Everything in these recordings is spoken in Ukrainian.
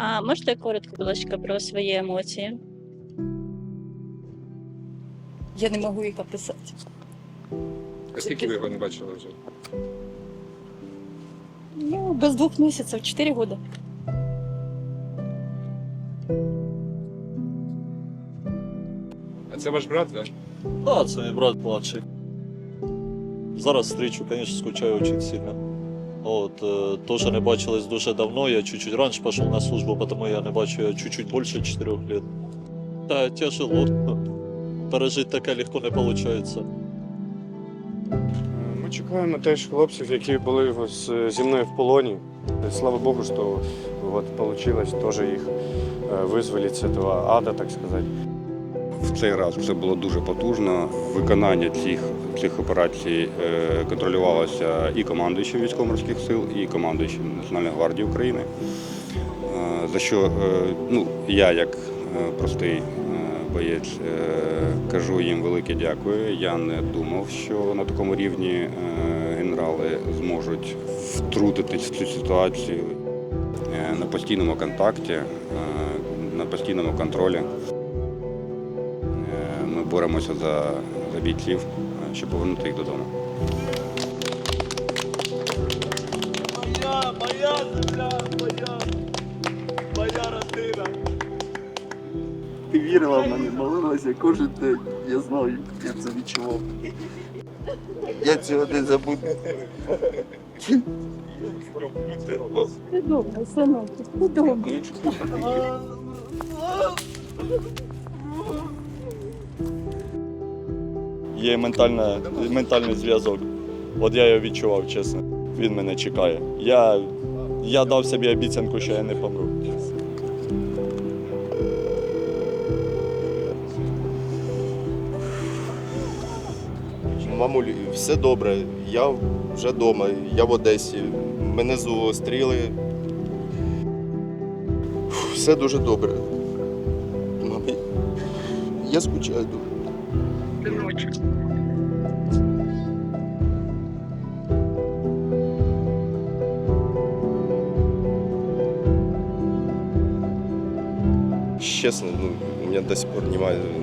А можете коротко, будь ласка, про свої емоції? Я не можу їх описати. А скільки ви його не бачили вже? Ну, без двох місяців, чотири роки. А це ваш брат, так? Да, це мій брат младший. Зараз зустрічу, звісно, скучаю дуже сильно. От, е, теж не бачились дуже давно, я чуть-чуть раніше пішов на службу, тому я не бачу я чуть-чуть більше 4 років. Та тяжело. Пережити таке легко не виходить. Ми чекаємо теж хлопців, які були зі мною в полоні. Слава Богу, що от получилось теж їх е, визволити з цього ада, так сказати. В цей раз це було дуже потужно. Виконання цих, цих операцій е, контролювалося і командуючим військово-морських сил, і командуючим Національної гвардії України. Е, За що е, ну, я, як простий боєць, кажу їм велике дякую. Я не думав, що на такому рівні генерали зможуть втрутитись в цю ситуацію на постійному контакті, на постійному контролі. Боремося за, за бійців, е, щоб повернути їх додому. Моя, моя земля, моя, моя родина. Ти вірила в мене, молилася кожен день. Я знаю, я це відчував. Я цього не забуду. Все добре, синок, все добре. Є ментальна, ментальний зв'язок. От я його відчував, чесно. Він мене чекає. Я, я дав собі обіцянку, що я не помру. Мамуль, все добре. Я вже вдома, я в Одесі. Мене зустріли. Все дуже добре. Мамі, я скучаю дуже. Честно, ну, у меня до сих пор не,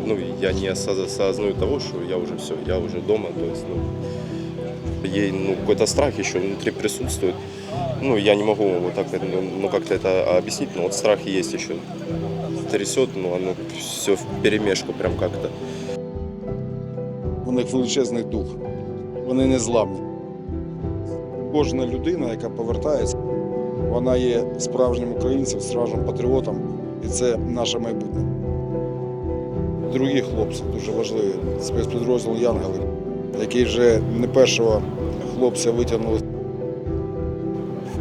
ну, я не осозна- осознаю того, что я уже все, я уже дома, то есть, ну, ей, ну, какой-то страх еще внутри присутствует. Ну, я не могу вот так, ну, ну, как-то это объяснить, но вот страх есть еще. Трясет, ну, оно все в перемешку прям как-то. Них величезний дух, вони не зламні. Кожна людина, яка повертається, вона є справжнім українцем, справжнім патріотом, і це наше майбутнє. Другі хлопці дуже важливі, спецпідрозділ Янгели, який вже не першого хлопця витягнули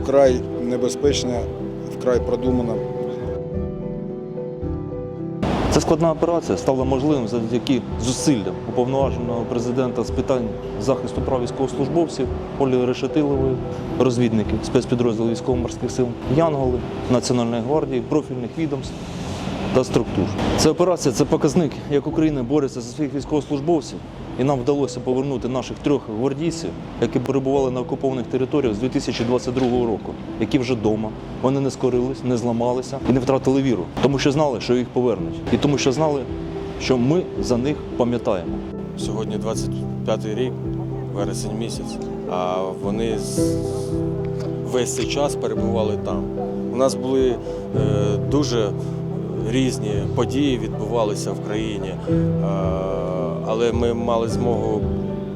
вкрай небезпечне, вкрай продумане. Ця складна операція стала можливим завдяки зусиллям уповноваженого президента з питань захисту прав військовослужбовців Олі Решетилової, розвідників спецпідрозділу військово-морських сил, Янголи, Національної гвардії, профільних відомств та структур. Ця операція це показник, як Україна бореться за своїх військовослужбовців, і нам вдалося повернути наших трьох гвардійців, які перебували на окупованих територіях з 2022 року, які вже вдома. Вони не скорились, не зламалися і не втратили віру, тому що знали, що їх повернуть, і тому що знали, що ми за них пам'ятаємо. Сьогодні 25-й рік, вересень місяць, а вони весь цей час перебували там. У нас були е, дуже різні події, відбувалися в країні, е, але ми мали змогу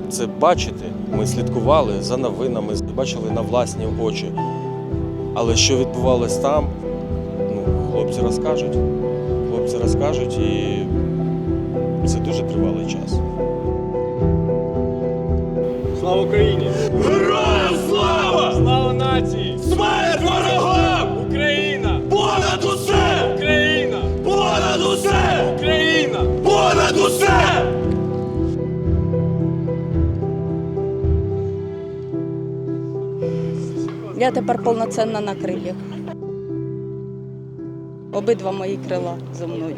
це бачити. Ми слідкували за новинами, бачили на власні очі. Але що відбувалось там, ну, хлопці розкажуть. Хлопці розкажуть, і це дуже тривалий час. Слава Україні! Героям слава! Слава нації! Смерть Понад усе! Я тепер повноцінна на крилях. Обидва мої крила зо мною.